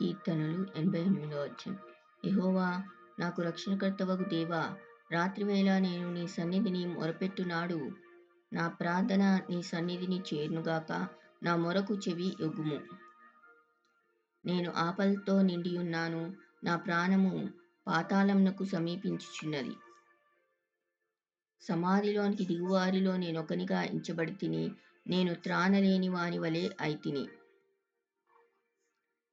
కీర్తనలు ఎనభై ఎనిమిదో అధ్యాయం. యహోవా నాకు రక్షణకర్తవగు దేవా రాత్రివేళ నేను నీ సన్నిధిని మొరపెట్టునాడు. నా ప్రార్థన నీ సన్నిధిని చేరునుగాక నా మొరకు చెవి ఎగుము. నేను ఆపలతో నిండి ఉన్నాను నా ప్రాణము పాతాళంనకు సమీపించుచున్నది. సమాధిలోనికి దిగువారిలో నేనొకనిగా ఎంచబడి తిని నేను త్రాణలేని వాని వలె అయితిని.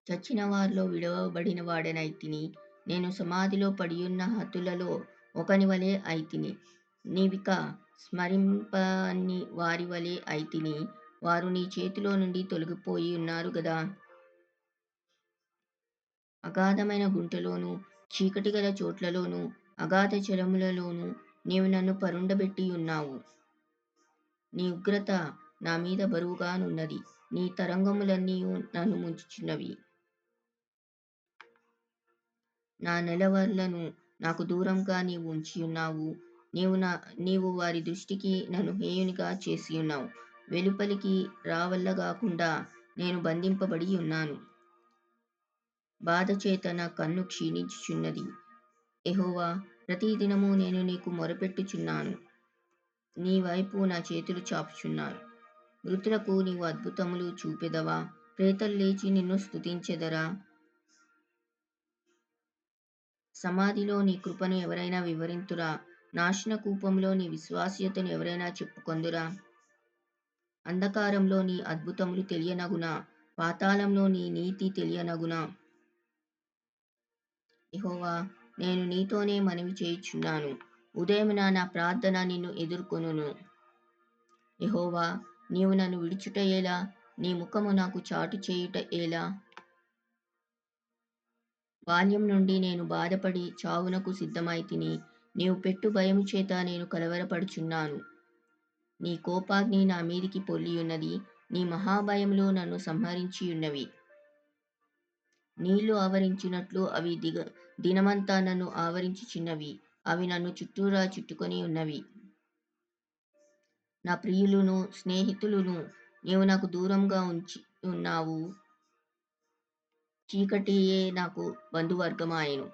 చచ్చిన వారిలో విడవబడిన వాడనైతిని నేను సమాధిలో పడియున్న హతులలో ఒకని వలె అయితిని. నీవిక స్మరింపని వారి వలె అయితిని. వారు నీ చేతిలో నుండి తొలగిపోయి ఉన్నారు కదా అగాధమైన గుంటలోను చీకటి గల చోట్లలోను అగాధ జలములలోను నీవు నన్ను పరుండబెట్టి ఉన్నావు. నీ ఉగ్రత నా మీద బరువుగానున్నది. నీ తరంగములన్నీ నన్ను ముంచుచున్నవి. నా నెలవర్లను నాకు దూరంగా నీవు ఉంచి ఉన్నావు. నీవు నా నీవు వారి దృష్టికి నన్ను హేయునిగా చేసి ఉన్నావు. వెలుపలికి రావల్లగాకుండా నేను బంధింపబడి ఉన్నాను. బాధ చేత నా కన్ను క్షీణించుచున్నది. ఎహోవా ప్రతిదినము నేను నీకు మొరపెట్టుచున్నాను. నీ వైపు నా చేతులు చాపుచున్నాను మృతులకు నీవు అద్భుతములు చూపెదవా? ప్రేతలు లేచి నిన్ను స్తుతించెదరా? సమాధిలో నీ కృపను ఎవరైనా వివరింతురా? నాశన కూపంలో నీ విశ్వాస్యతను ఎవరైనా చెప్పుకొందురా? అంధకారంలో నీ అద్భుతములు తెలియనగునా? పాతాళంలో నీ నీతి తెలియనగునా? ఇహోవా నేను నీతోనే మనవి చేయుచున్నాను. ఉదయం నా ప్రార్థన నిన్ను ఎదుర్కొనును. ఎహోవా నీవు నన్ను విడుచుట ఎలా? నీ ముఖము నాకు చాటు చేయుట ఎలా? బాల్యం నుండి నేను బాధపడి చావునకు సిద్ధమై తిని నీవు పెట్టు భయము చేత నేను కలవరపడుచున్నాను. నీ కోపాగ్ని నా మీదికి పొల్లియున్నది నీ మహాభయంలో నన్ను సంహరించియున్నవి. నీళ్ళు ఆవరించినట్లు అవి దిగ దినమంతా నన్ను ఆవరించుచున్నవి అవి నన్ను చుట్టూరా చుట్టుకొని ఉన్నవి నా ప్రియులను స్నేహితులును నీవు నాకు దూరంగా ఉంచి ఉన్నావు. చీకటియే నాకు బంధువర్గమాయెను